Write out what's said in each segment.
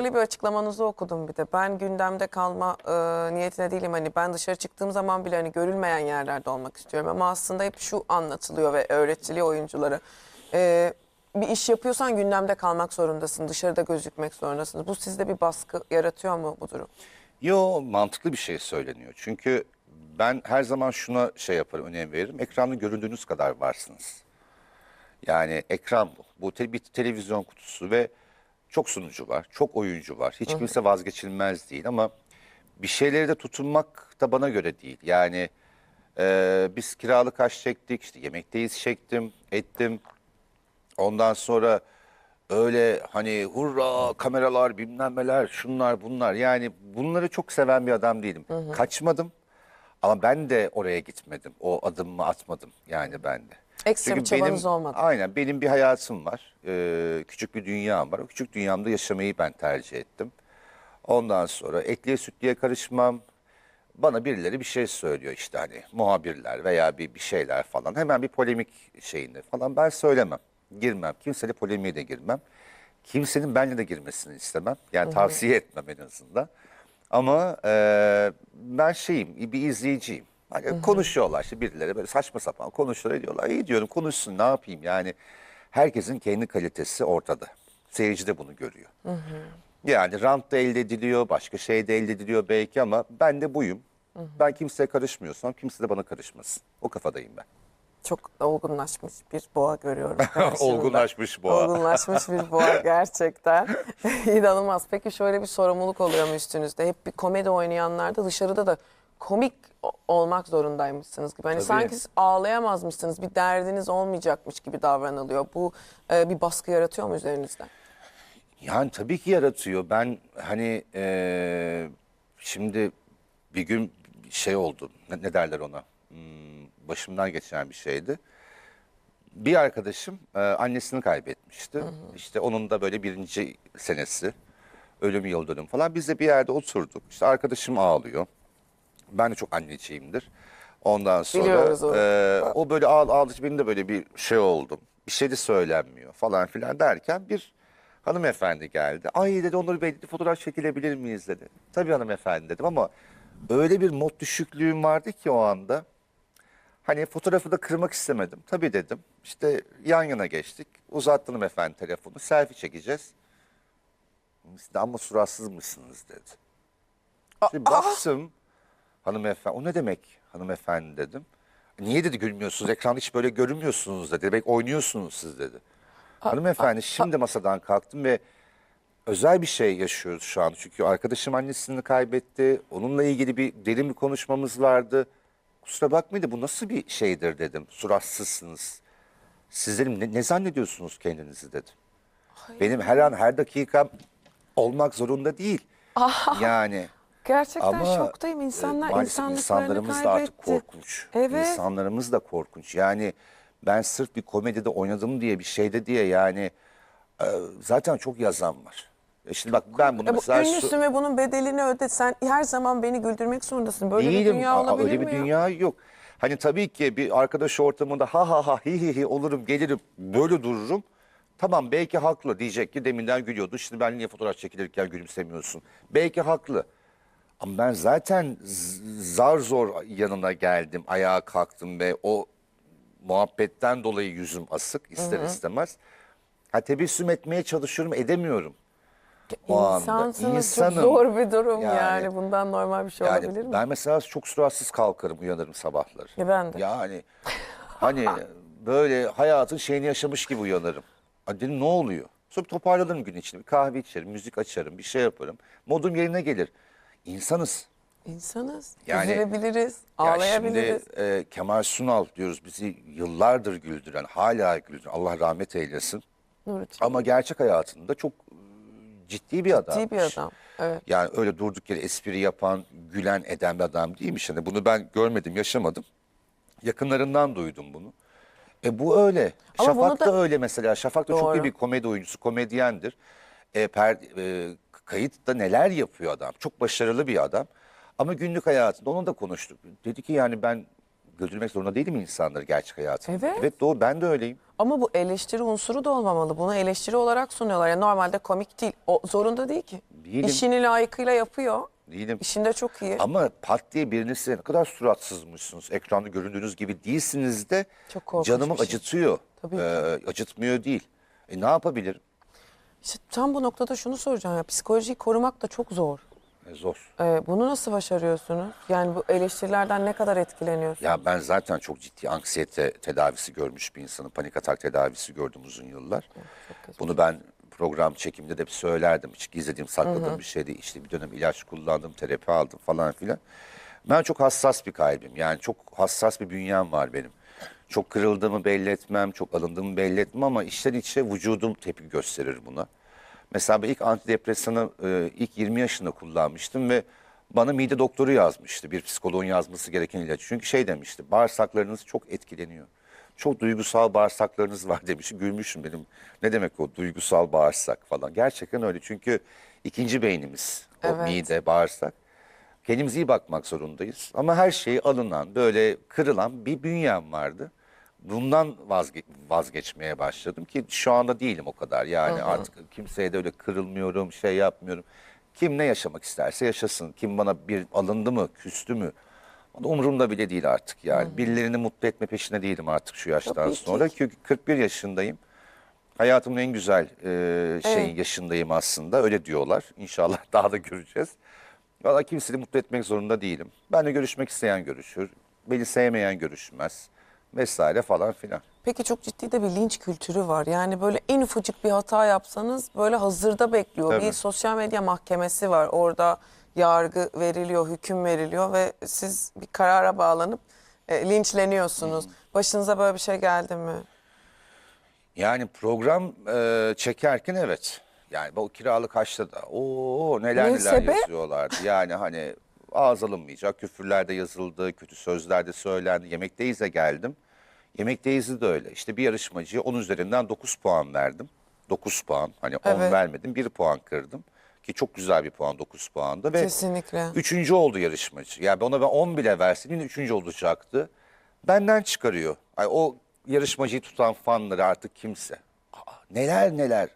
şöyle bir açıklamanızı okudum bir de. Ben gündemde kalma e, niyetine değilim. Hani ben dışarı çıktığım zaman bile hani görülmeyen yerlerde olmak istiyorum. Ama aslında hep şu anlatılıyor ve öğretiliyor oyunculara. E, bir iş yapıyorsan gündemde kalmak zorundasın. Dışarıda gözükmek zorundasın. Bu sizde bir baskı yaratıyor mu bu durum? Yo mantıklı bir şey söyleniyor. Çünkü ben her zaman şuna şey yaparım, önem veririm. Ekranda göründüğünüz kadar varsınız. Yani ekran bu. Bu te- bir televizyon kutusu ve çok sunucu var, çok oyuncu var. Hiç kimse vazgeçilmez değil ama bir şeyleri de tutunmak da bana göre değil. Yani e, biz kiralık kaç çektik, işte yemekteyiz çektim, ettim. Ondan sonra öyle hani hurra kameralar bilmem neler şunlar bunlar yani bunları çok seven bir adam değilim. Kaçmadım ama ben de oraya gitmedim. O adımımı atmadım yani ben de. Ekstra bir çabanız benim, olmadı. Aynen benim bir hayatım var. Ee, küçük bir dünyam var. O küçük dünyamda yaşamayı ben tercih ettim. Ondan sonra etliye sütliye karışmam. Bana birileri bir şey söylüyor işte hani muhabirler veya bir, bir şeyler falan. Hemen bir polemik şeyinde falan ben söylemem. Girmem. Kimseyle polemiğe de girmem. Kimsenin benimle de girmesini istemem. Yani tavsiye etmem en azından. Ama e, ben şeyim bir izleyiciyim. Hani konuşuyorlar işte birileri böyle saçma sapan konuşuyorlar ediyorlar. İyi diyorum konuşsun ne yapayım yani. Herkesin kendi kalitesi ortada. Seyirci de bunu görüyor. Yani rant da elde ediliyor, başka şey de elde ediliyor belki ama ben de buyum. Ben kimseye karışmıyorsam kimse de bana karışmasın. O kafadayım ben. Çok olgunlaşmış bir boğa görüyorum. Olgunlaşmış boğa. Olgunlaşmış bir boğa gerçekten. İnanılmaz. Peki şöyle bir sorumluluk oluyor mu üstünüzde? Hep bir komedi oynayanlarda dışarıda da komik olmak zorundaymışsınız gibi. Hani Tabii. sanki siz ağlayamazmışsınız, bir derdiniz olmayacakmış gibi davranılıyor. Bu e, bir baskı yaratıyor mu üzerinizde? Yani tabii ki yaratıyor. Ben hani eee, şimdi bir gün şey oldu. Ne, ne derler ona? Hmm, başımdan geçen bir şeydi. Bir arkadaşım eee, annesini kaybetmişti. İşte onun da böyle birinci senesi. Ölüm yıl dönüm falan. Biz de bir yerde oturduk. İşte arkadaşım ağlıyor. Ben de çok anneciyimdir. Ondan sonra Biliyoruz onu. eee, o böyle ağ, ağlayınca benim de böyle bir şey oldum. Bir şey de söylenmiyor falan filan derken bir hanımefendi geldi. Ay dedi Onur Bey dedi fotoğraf çekilebilir miyiz dedi. Tabii hanımefendi dedim ama öyle bir mod düşüklüğüm vardı ki o anda. Hani fotoğrafı da kırmak istemedim. Tabii dedim. İşte yan yana geçtik. Uzattı hanımefendi telefonu. Selfie çekeceğiz. Siz de ama suratsızmışsınız dedi. Şimdi baktım hanımefendi. O ne demek hanımefendi dedim. Niye dedi gülmüyorsunuz? Ekranda hiç böyle görünmüyorsunuz dedi. Demek oynuyorsunuz siz dedi. Hanımefendi şimdi masadan kalktım ve özel bir şey yaşıyoruz şu an. Çünkü arkadaşım annesini kaybetti. Onunla ilgili bir derin bir konuşmamız vardı. Kusura bakmayın da bu nasıl bir şeydir dedim. Suratsızsınız. Siz dedim ne, ne zannediyorsunuz kendinizi dedim. Benim her an her dakikam olmak zorunda değil. Yani Gerçekten ama şoktayım. e, İnsanlar maalesef insanlıklarını insanlarımız da artık kaybetti. korkunç. Evet. İnsanlarımız da korkunç. Yani ben sırf bir komedide oynadım diye bir şeyde diye yani e, zaten çok yazan var. E şimdi bak ben bunu Ya bu mesela su- ünlüsün ve bunun bedelini öde. Sen her zaman beni güldürmek zorundasın. Böyle bir değilim. dünya Aa, olabilir öyle bir mi ya? dünya yok. Hani tabii ki bir arkadaş ortamında ha ha ha hi hi hi olurum gelirim böyle dururum. Tamam belki haklı diyecek ki deminden gülüyordu. Şimdi ben niye fotoğraf çekilirken gülümsemiyorsun? Belki haklı. Ama ben zaten zar zor yanına geldim, ayağa kalktım ve o muhabbetten dolayı yüzüm asık ister istemez. Ha tebessüm etmeye çalışıyorum, edemiyorum. O. İnsansınız İnsanım. çok zor bir durum yani. Yani- Bundan normal bir şey Yani olabilir mi? ben mesela çok suratsız kalkarım, uyanırım sabahları. Ya ben de. Yani hani böyle hayatın şeyini yaşamış gibi uyanırım. Ha Dedim ne oluyor? Sonra toparlanırım gün içinde. Bir kahve içerim, müzik açarım, bir şey yaparım. Modum yerine gelir. İnsanız. İnsanız. Yani- Üzülebiliriz. Ya Ağlayabiliriz. şimdi e, Kemal Sunal diyoruz bizi yıllardır güldüren, hala güldüren. Allah rahmet eylesin. Nurcuğum. Ama gerçek hayatında çok e, ciddi bir adam. Ciddi bir adam. Evet. Yani öyle durduk yere espri yapan, gülen eden bir adam değilmiş. Hani bunu ben görmedim, yaşamadım. Yakınlarından duydum bunu. E bu öyle. Ama bunu Şafak da... da- öyle mesela. Şafak da çok Doğru. iyi bir komedi oyuncusu, komedyendir. E, per, e, kayıtta neler yapıyor adam. Çok başarılı bir adam. Ama günlük hayatında onu da konuştuk. Dedi ki yani ben güldürmek zorunda değilim insanları gerçek hayatımda. Evet. Evet doğru ben de öyleyim. Ama bu eleştiri unsuru da olmamalı. Bunu eleştiri olarak sunuyorlar. Yani normalde komik değil. O zorunda değil ki. Değilim. İşini layıkıyla yapıyor. Değilim. İşinde çok iyi. Ama pat diye birini size ne kadar suratsızmışsınız. Ekranda göründüğünüz gibi değilsiniz de Çok korkunç canımı bir şey. acıtıyor. Tabii Ee, acıtmıyor değil. E ne yapabilirim? İşte tam bu noktada şunu soracağım ya. Psikolojiyi korumak da çok zor. E, zor. Ee, bunu nasıl başarıyorsunuz? Yani bu eleştirilerden ne kadar etkileniyorsunuz? Ya ben zaten çok ciddi anksiyete tedavisi görmüş bir insanım. Panik atak tedavisi gördüm uzun yıllar. Bunu ben program çekimde de söylerdim. Hiç gizlediğim, sakladığım bir şey değil. İşte bir dönem ilaç kullandım, terapi aldım falan filan. Ben çok hassas bir kalbim. Yani çok hassas bir bünyem var benim. Çok kırıldığımı belli etmem, çok alındığımı belli etmem ama içten içe vücudum tepki gösterir buna. Mesela ben ilk antidepresanı e, ilk 20 yaşında kullanmıştım ve bana mide doktoru yazmıştı. Bir psikoloğun yazması gereken ilaç. Çünkü şey demişti, bağırsaklarınız çok etkileniyor. Çok duygusal bağırsaklarınız var demiş. Gülmüşüm benim. Ne demek o duygusal bağırsak falan. Gerçekten öyle. Çünkü ikinci beynimiz o Evet. mide, bağırsak. Kendimize iyi bakmak zorundayız. Ama her şeyi alınan, böyle kırılan bir bünyem vardı. Bundan vazge- vazgeçmeye başladım ki şu anda değilim o kadar. Yani artık kimseye de öyle kırılmıyorum, şey yapmıyorum. Kim ne yaşamak isterse yaşasın. Kim bana bir alındı mı, küstü mü? Umurumda bile değil artık yani. Birilerini mutlu etme peşinde değilim artık şu yaştan Tabii ki. sonra. Çünkü 41 yaşındayım. Hayatımın en güzel e, şeyin Evet. yaşındayım aslında. Öyle diyorlar. İnşallah daha da göreceğiz. Valla kimseyi mutlu etmek zorunda değilim. Benle görüşmek isteyen görüşür. Beni sevmeyen görüşmez. Vesaire falan filan. Peki çok ciddi de bir linç kültürü var. Yani böyle en ufacık bir hata yapsanız böyle hazırda bekliyor. Tabii. Bir sosyal medya mahkemesi var. Orada yargı veriliyor, hüküm veriliyor ve siz bir karara bağlanıp e, linçleniyorsunuz. Başınıza böyle bir şey geldi mi? Yani program e, çekerken evet. Yani bu kiralık haçta da o neler Ne neler sebep? yazıyorlardı. Yani hani ağız alınmayacak küfürler de yazıldı, kötü sözler de söylendi. Yemekteyiz de geldim. Yemekteyiz de öyle. İşte bir yarışmacıya 10 üzerinden 9 puan verdim. 9 puan. Hani 10 Evet. vermedim. 1 puan kırdım. Ki çok güzel bir puan 9 puanda. Ve Kesinlikle. Üçüncü oldu yarışmacı. Yani ona ben 10 bile versin yine üçüncü olacaktı. Benden çıkarıyor. Ay, o yarışmacıyı tutan fanları artık kimse. Aa, neler neler.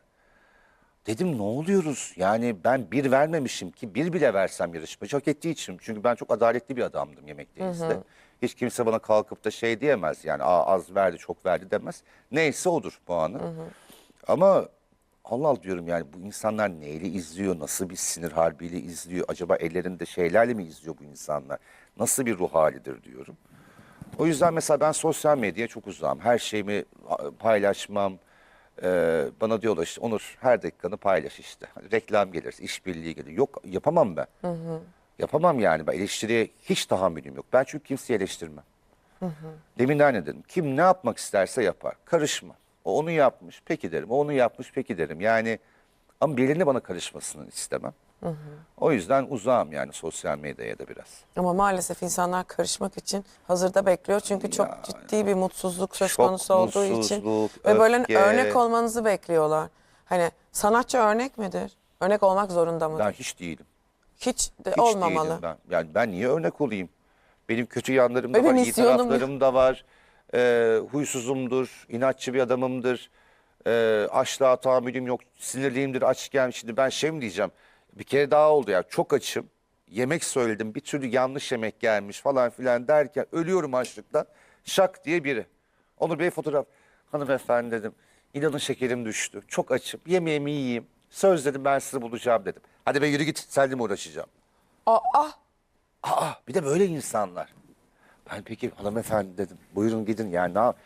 Dedim ne oluyoruz? Yani ben bir vermemişim ki bir bile versem yarışmacı hak ettiği için. Çünkü ben çok adaletli bir adamdım yemekteyizde. Hiç kimse bana kalkıp da şey diyemez. Yani Aa, az verdi çok verdi demez. Neyse odur puanı. Ama Allah Allah diyorum yani bu insanlar neyle izliyor? Nasıl bir sinir harbiyle izliyor? Acaba ellerinde şeylerle mi izliyor bu insanlar? Nasıl bir ruh halidir diyorum. O yüzden mesela ben sosyal medyaya çok uzağım. Her şeyimi paylaşmam. Ee, bana diyorlar işte Onur her dakikanı paylaş işte. Hani reklam gelir, işbirliği gelir. Yok yapamam ben. Yapamam yani. Ben eleştiriye hiç tahammülüm yok. Ben çünkü kimseyi eleştirmem. Demin de aynı dedim. Kim ne yapmak isterse yapar. Karışma. O onu yapmış. Peki derim. O onu yapmış. Peki derim. Yani ama birilerinin bana karışmasını istemem. O yüzden uzağım yani sosyal medyaya da biraz. Ama maalesef insanlar karışmak için hazırda bekliyor. Çünkü çok Ya, ciddi bir mutsuzluk söz çok konusu olduğu için. mutsuzluk, Ve böyle öfke. örnek olmanızı bekliyorlar. Hani sanatçı örnek midir? Örnek olmak zorunda mıdır? Ben hiç değilim. Hiç de Hiç olmamalı. değilim ben. Yani ben niye örnek olayım? Benim kötü yanlarım da Öyle var, iyi misyonum taraflarım da var. Ee, huysuzumdur, inatçı bir adamımdır. Ee, açlığa tahammülüm yok, sinirliyimdir, açken. Şimdi ben şey mi diyeceğim? Bir kere daha oldu ya, çok açım. Yemek söyledim, bir türlü yanlış yemek gelmiş falan filan derken ölüyorum açlıktan. Şak diye biri. Onur Bey fotoğraf. Hanımefendi dedim. İnanın şekerim düştü. Çok açım. Yemeğimi yiyeyim. Söz dedim ben sizi bulacağım dedim. Hadi be yürü git. Seninle mi uğraşacağım? Aa, Aa bir de böyle insanlar. Ben peki hanımefendi dedim. Buyurun gidin yani. Ne yap-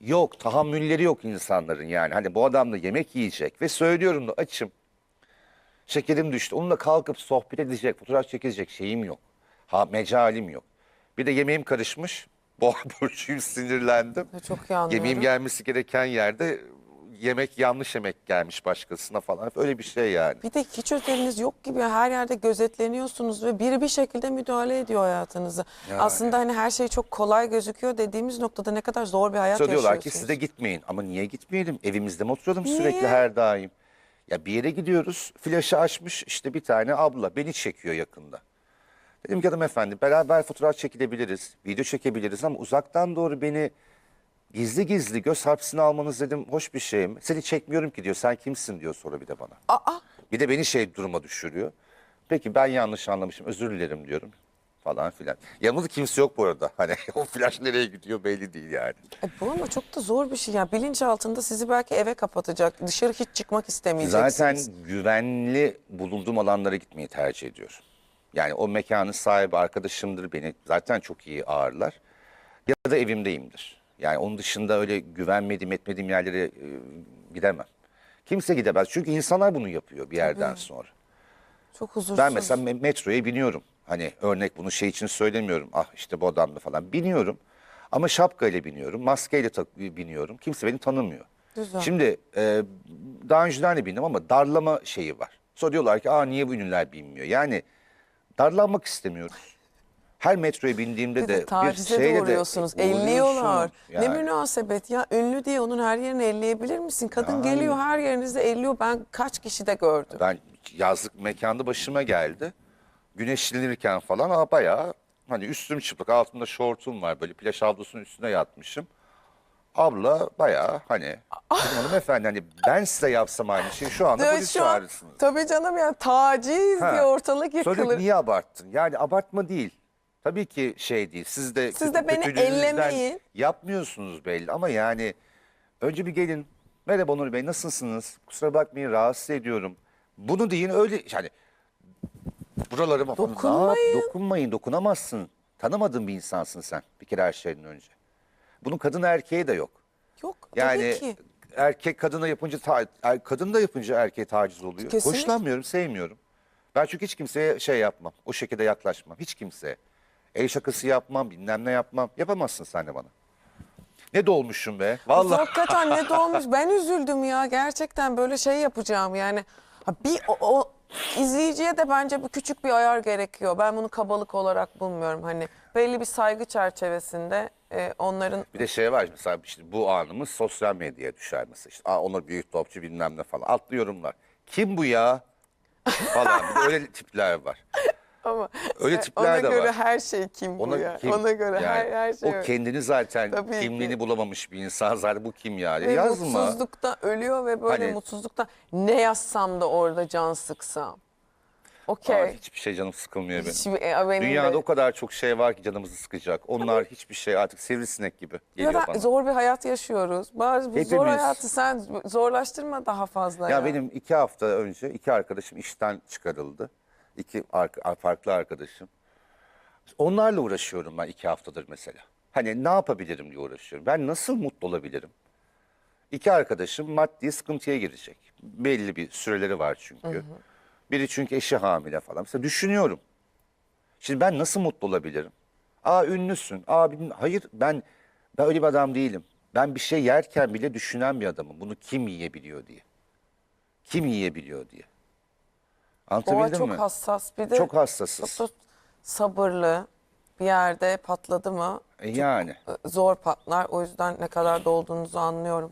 Yok tahammülleri yok insanların yani. Hani bu adam da yemek yiyecek ve söylüyorum da açım. Şekerim düştü. Onunla kalkıp sohbet edecek, fotoğraf çekilecek şeyim yok. Ha mecalim yok. Bir de yemeğim karışmış. Boğa burcuyum sinirlendim. çok iyi anlıyorum. Yemeğim gelmesi gereken yerde yemek yanlış yemek gelmiş başkasına falan. Öyle bir şey yani. Bir de hiç özeliniz yok gibi her yerde gözetleniyorsunuz ve biri bir şekilde müdahale ediyor hayatınızı. Yani. Aslında hani her şey çok kolay gözüküyor dediğimiz noktada ne kadar zor bir hayat Sonra diyorlar ki yaşıyorsunuz. siz de gitmeyin. Ama niye gitmeyelim? Evimizde mi oturalım Niye? sürekli her daim? Ya bir yere gidiyoruz. Flaşı açmış işte bir tane abla beni çekiyor yakında. Dedim ki hanımefendi beraber fotoğraf çekilebiliriz, video çekebiliriz ama uzaktan doğru beni gizli gizli göz hapsine almanız dedim hoş bir şey mi? Seni çekmiyorum ki diyor sen kimsin diyor sonra bir de bana. Aa, Bir de beni şey duruma düşürüyor. Peki ben yanlış anlamışım özür dilerim diyorum falan filan. Yanımda kimse yok bu arada. Hani o flash nereye gidiyor belli değil yani. e, bu ama çok da zor bir şey ya. Bilinç altında sizi belki eve kapatacak. Dışarı hiç çıkmak istemeyeceksiniz. Zaten güvenli bulunduğum alanlara gitmeyi tercih ediyorum. Yani o mekanın sahibi arkadaşımdır beni zaten çok iyi ağırlar. Ya da evimdeyimdir. Yani onun dışında öyle güvenmediğim etmediğim yerlere e, gidemem. Kimse gidemez çünkü insanlar bunu yapıyor bir yerden sonra. çok huzursuz. Ben mesela me- metroya biniyorum. Hani örnek bunu şey için söylemiyorum. Ah işte bu adamla falan. Biniyorum. Ama şapkayla biniyorum. Maskeyle tak- biniyorum. Kimse beni tanımıyor. Güzel. Şimdi e, daha önceden de bindim ama darlama şeyi var. Sonra diyorlar ki Aa, niye bu ünlüler binmiyor? Yani darlanmak istemiyoruz. Her metroya bindiğimde Bir de, de tacize şeyle de uğruyorsunuz. uğruyorsun. Elliyorlar. Ne Yani. münasebet ya. Ünlü diye onun her yerini elleyebilir misin? Kadın Yani. geliyor her yerinizde elliyor. Ben kaç kişi de gördüm. Ben yazlık mekanda başıma geldi. Güneşlenirken falan aa, bayağı hani üstüm çıplak altımda şortum var böyle plaj havlusunun üstüne yatmışım. Abla bayağı hani dedim hanımefendi hani ben size yapsam aynı şeyi şu anda Evet, polis şu an- çağırırsınız. Tabii canım ya taciz Ha. diye ortalık Sonra yıkılır. niye abarttın? Yani abartma değil. Tabii ki şey değil. Siz de, Siz de beni kötülüğünüzden ellemeyin. Yapmıyorsunuz belli ama yani önce bir gelin. Merhaba Onur Bey nasılsınız? Kusura bakmayın rahatsız ediyorum. Bunu deyin öyle yani buralarıma falan. Dokunmayın. Dokunmayın dokunamazsın. Tanımadığın bir insansın sen bir kere her şeyden önce. Bunun kadın erkeğe de yok. Yok Yani tabii ki. erkek kadına yapınca ta- er- kadın da yapınca erkeğe taciz oluyor. Kesinlikle. Hoşlanmıyorum, sevmiyorum. Ben çünkü hiç kimseye şey yapmam. O şekilde yaklaşmam. Hiç kimseye. El şakası yapmam, bilmem ne yapmam. Yapamazsın sen de bana. Ne dolmuşum be. Vallahi. Hakikaten ne dolmuş. Ben üzüldüm ya. Gerçekten böyle şey yapacağım yani. Ha, Bir o, o izleyiciye de bence bu küçük bir ayar gerekiyor. Ben bunu kabalık olarak bulmuyorum. Hani belli bir saygı çerçevesinde e, onların Bir de şey var mesela işte bu anımız sosyal medyaya düşer mesela. İşte, Aa, Onur büyük topçu bilmem ne falan. Altlı yorumlar. Kim bu ya? falan. Bir de öyle tipler var. Ama Öyle e, tipler ona de göre var. her şey kim bu Ona, ya. kim- Ona göre her, yani her şey. O kendini zaten Tabii ki. kimliğini bulamamış bir insan zaten bu kim ya? Ve Yazma. mutsuzlukta ölüyor ve böyle Hani- mutsuzlukta ne yazsam da orada can sıksam. Aa, Okey. hiçbir şey canım sıkılmıyor benim. Hiçbir- e, benim Dünyada de. o kadar çok şey var ki canımızı sıkacak. Onlar hiçbir şey artık sivrisinek gibi geliyor Ya da bana. zor bir hayat yaşıyoruz. Bazı bu zor Hepimiz. hayatı sen zorlaştırma daha fazla ya. Ya benim iki hafta önce iki arkadaşım işten çıkarıldı. İki ar- farklı arkadaşım. Onlarla uğraşıyorum ben iki haftadır mesela. Hani ne yapabilirim diye uğraşıyorum. Ben nasıl mutlu olabilirim? İki arkadaşım maddi sıkıntıya girecek. Belli bir süreleri var çünkü. Biri çünkü eşi hamile falan. Mesela düşünüyorum. Şimdi ben nasıl mutlu olabilirim? Aa ünlüsün. Aa hayır ben ben öyle bir adam değilim. Ben bir şey yerken bile düşünen bir adamım. Bunu kim yiyebiliyor diye. Kim yiyebiliyor diye. Boğa Anlatabildim çok mi? hassas bir de Çok hassasız. çok da sabırlı bir yerde patladı mı E yani. e, zor patlar. O yüzden ne kadar dolduğunuzu anlıyorum.